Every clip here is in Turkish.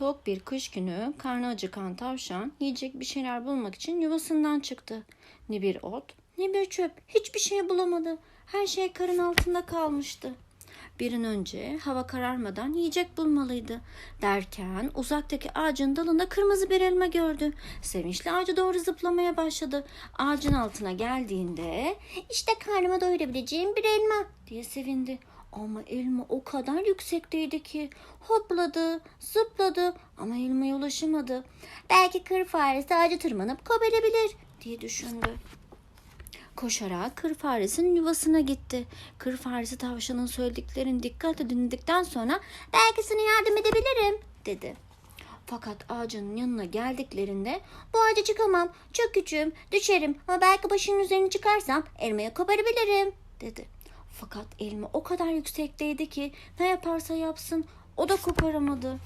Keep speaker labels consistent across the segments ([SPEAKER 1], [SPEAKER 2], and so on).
[SPEAKER 1] Soğuk bir kış günü karnı acıkan tavşan yiyecek bir şeyler bulmak için yuvasından çıktı. Ne bir ot ne bir çöp hiçbir şey bulamadı. Her şey karın altında kalmıştı. Bir an önce hava kararmadan yiyecek bulmalıydı. Derken uzaktaki ağacın dalında kırmızı bir elma gördü. Sevinçle ağaca doğru zıplamaya başladı. Ağacın altına geldiğinde işte karnıma doyurabileceğim bir elma diye sevindi. Ama elma o kadar yüksekteydi ki hopladı, zıpladı ama elmaya ulaşamadı. Belki kır faresi ağaca tırmanıp koparabilir diye düşündü. Koşarak kır faresinin yuvasına gitti. Kır faresi tavşanın söylediklerini dikkatle dinledikten sonra belki sana yardım edebilirim dedi. Fakat ağacın yanına geldiklerinde bu ağaca çıkamam. Çok küçüğüm, düşerim ama belki başının üzerine çıkarsam elmayı koparabilirim dedi. Fakat elma o kadar yüksekteydi ki ne yaparsa yapsın o da koparamadı.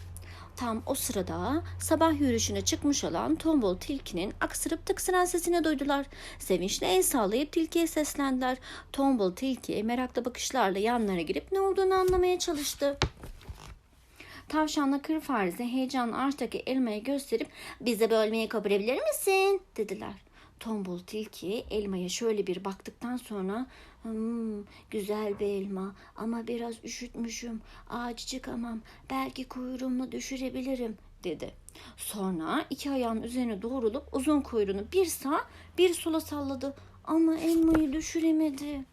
[SPEAKER 1] Tam o sırada sabah yürüyüşüne çıkmış olan tombul tilkinin aksırıp tıksıran sesini duydular. Sevinçle el sallayıp tilkiye seslendiler. Tombul tilki meraklı bakışlarla yanlarına girip ne olduğunu anlamaya çalıştı. Tavşanla kır faresi heyecanla ağaçtaki elmayı gösterip bize bölmeyi koparabilir misin dediler. Tombul tilki elmaya şöyle bir baktıktan sonra hmm, güzel bir elma ama biraz üşütmüşüm ağacı çıkamam belki kuyruğumu düşürebilirim dedi. Sonra iki ayağın üzerine doğrulup uzun kuyruğunu bir sağa bir sola salladı ama elmayı düşüremedi.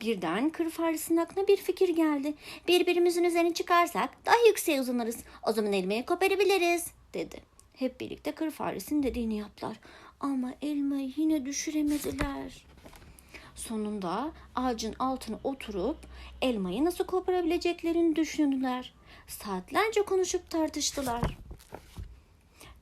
[SPEAKER 1] Birden kır faresinin aklına bir fikir geldi. Birbirimizin üzerine çıkarsak daha yükseğe uzanırız. O zaman elmayı koparabiliriz dedi. Hep birlikte kır faresinin dediğini yaptılar. Ama elmayı yine düşüremediler. Sonunda ağacın altına oturup elmayı nasıl koparabileceklerini düşündüler. Saatlerce konuşup tartıştılar.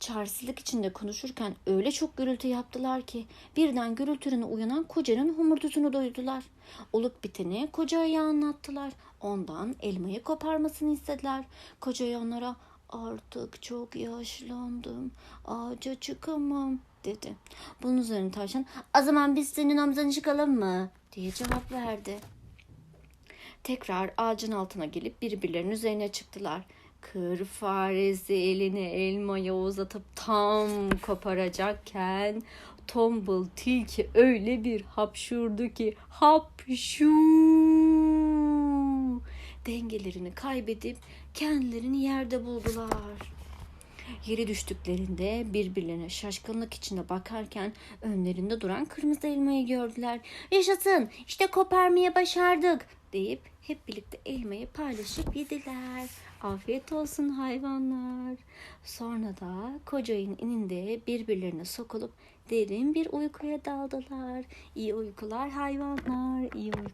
[SPEAKER 1] Çaresizlik içinde konuşurken öyle çok gürültü yaptılar ki birden gürültüne uyanan kocanın homurtusunu duydular. Olup biteni kocaya anlattılar. Ondan elmayı koparmasını istediler. Kocaya onlara artık çok yaşlandım ağaca çıkamam dedi. Bunun üzerine tavşan o zaman biz senin omzuna çıkalım mı diye cevap verdi. Tekrar ağacın altına gelip birbirlerinin üzerine çıktılar. Kır faresi elini elmaya uzatıp tam koparacakken tombul tilki öyle bir hapşurdu ki hapşu dengelerini kaybedip kendilerini yerde buldular. Yere düştüklerinde birbirlerine şaşkınlık içinde bakarken önlerinde duran kırmızı elmayı gördüler. Yaşasın işte koparmaya başardık deyip hep birlikte elmayı paylaşıp yediler. Afiyet olsun hayvanlar. Sonra da kocayın ininde birbirlerine sokulup derin bir uykuya daldılar. İyi uykular hayvanlar, iyi uykular.